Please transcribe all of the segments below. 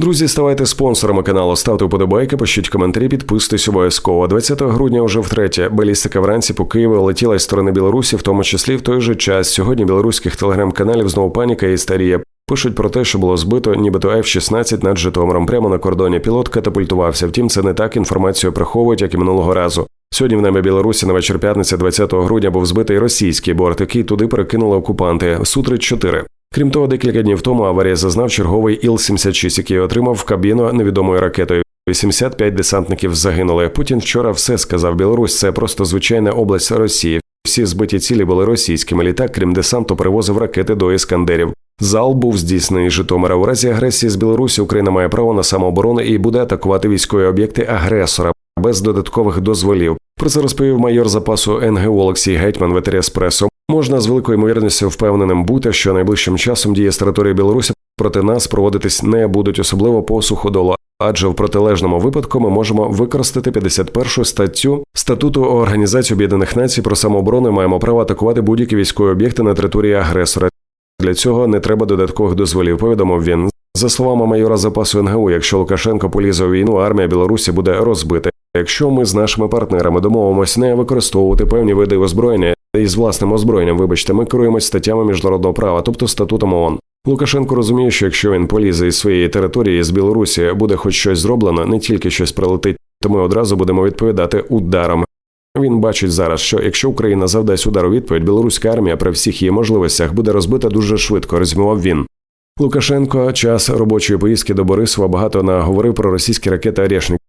Друзі, ставайте спонсорами каналу, ставте вподобайки, пишіть коментарі, підписуйтесь обов'язково. 20 грудня вже втретє. Балістика вранці по Києву летіла із сторони Білорусі, в тому числі в той же час. Сьогодні білоруських телеграм-каналів знову паніка і істерія. Пишуть про те, що було збито, нібито F-16 над Житомиром. Прямо на кордоні пілот катапультувався. Втім, це не так інформацію приховують, як і минулого разу. Сьогодні в небі Білорусі на вечір п'ятниці, 20 грудня, був збитий російський борт, який туди перекинули окупанти Сутри 4 Крім того, декілька днів тому аварія зазнав черговий Іл-76, який отримав кабіну невідомою ракетою. 85 десантників загинули. Путін вчора все сказав. Білорусь це просто звичайна область Росії. Всі збиті цілі були російськими. Літак, крім десанту, привозив ракети до іскандерів. Зал був здійснений Житомира. У разі агресії з Білорусі Україна має право на самооборону і буде атакувати військові об'єкти агресора без додаткових дозволів. Про це розповів майор запасу НГУ Олексій Гетьман в Еспресо. Можна з великою ймовірністю впевненим бути, що найближчим часом дії з території Білорусі проти нас проводитись не будуть, особливо по суходолу. Адже в протилежному випадку ми можемо використати 51 статтю статуту Організації Об'єднаних Націй про самооборону. Маємо право атакувати будь-які військові об'єкти на території агресора. Для цього не треба додаткових дозволів. Повідомив він. За словами майора запасу НГУ, якщо Лукашенко полізе у війну, армія Білорусі буде розбита. Якщо ми з нашими партнерами домовимось не використовувати певні види озброєння із власним озброєнням, вибачте, ми керуємось статтями міжнародного права, тобто статутом ООН. Лукашенко розуміє, що якщо він полізе із своєї території з Білорусі, буде хоч щось зроблено, не тільки щось прилетить, то ми одразу будемо відповідати ударом. Він бачить зараз, що якщо Україна завдасть удар у відповідь, білоруська армія при всіх її можливостях буде розбита дуже швидко, резюмував він. Лукашенко час робочої поїздки до Борисова багато наговорив про російські ракети «Орешник».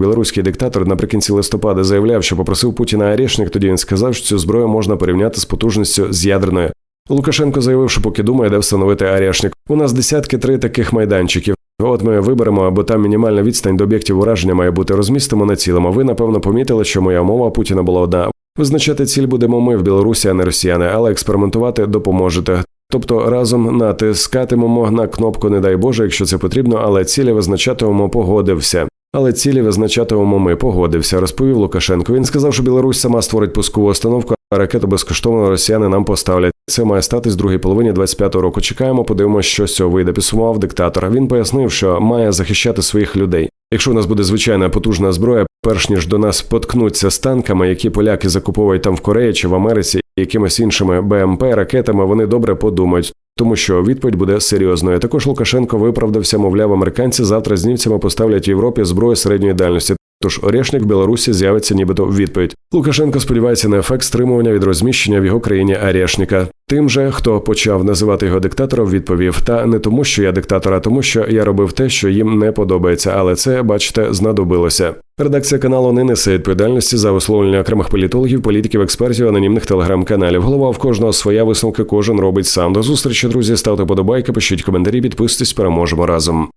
Білоруський диктатор наприкінці листопада заявляв, що попросив Путіна «Орешник», Тоді він сказав, що цю зброю можна порівняти з потужністю з ядерною. Лукашенко заявив, що поки думає, де встановити «Орешник». У нас десятки три таких майданчиків. От ми виберемо, бо там мінімальна відстань до об'єктів ураження має бути розмістимо на цілому. Ви напевно помітили, що моя мова Путіна була одна. Визначати ціль будемо ми в Білорусі, а не росіяни, але експериментувати допоможете. Тобто разом натискатимемо на кнопку, не дай Боже, якщо це потрібно, але цілі визначатимемо погодився. Але цілі визначатимемо ми погодився, розповів Лукашенко. Він сказав, що Білорусь сама створить пускову установку, а ракету безкоштовно росіяни нам поставлять. Це має статись в другій половині 25-го року. Чекаємо, подивимося, що з цього вийде. Підсумував диктатор. Він пояснив, що має захищати своїх людей. Якщо у нас буде звичайна потужна зброя, перш ніж до нас поткнуться з танками, які поляки закуповують там в Кореї чи в Америці, якимись іншими БМП ракетами, вони добре подумають. Тому що відповідь буде серйозною. Також Лукашенко виправдався, мовляв, американці завтра з німцями поставлять Європі зброю середньої дальності. Тож Орешник Білорусі з'явиться нібито в відповідь. Лукашенко сподівається на ефект стримування від розміщення в його країні Орешника. Тим же, хто почав називати його диктатором, відповів: та не тому, що я диктатор, а тому, що я робив те, що їм не подобається, але це, бачите, знадобилося. Редакція каналу не несе відповідальності за висловлення окремих політологів, політиків, експертів, анонімних телеграм-каналів. Голова в кожного своя висновка, кожен робить сам. До зустрічі, друзі. Ставте подобайки, пишіть коментарі, підписуйтесь, переможемо разом.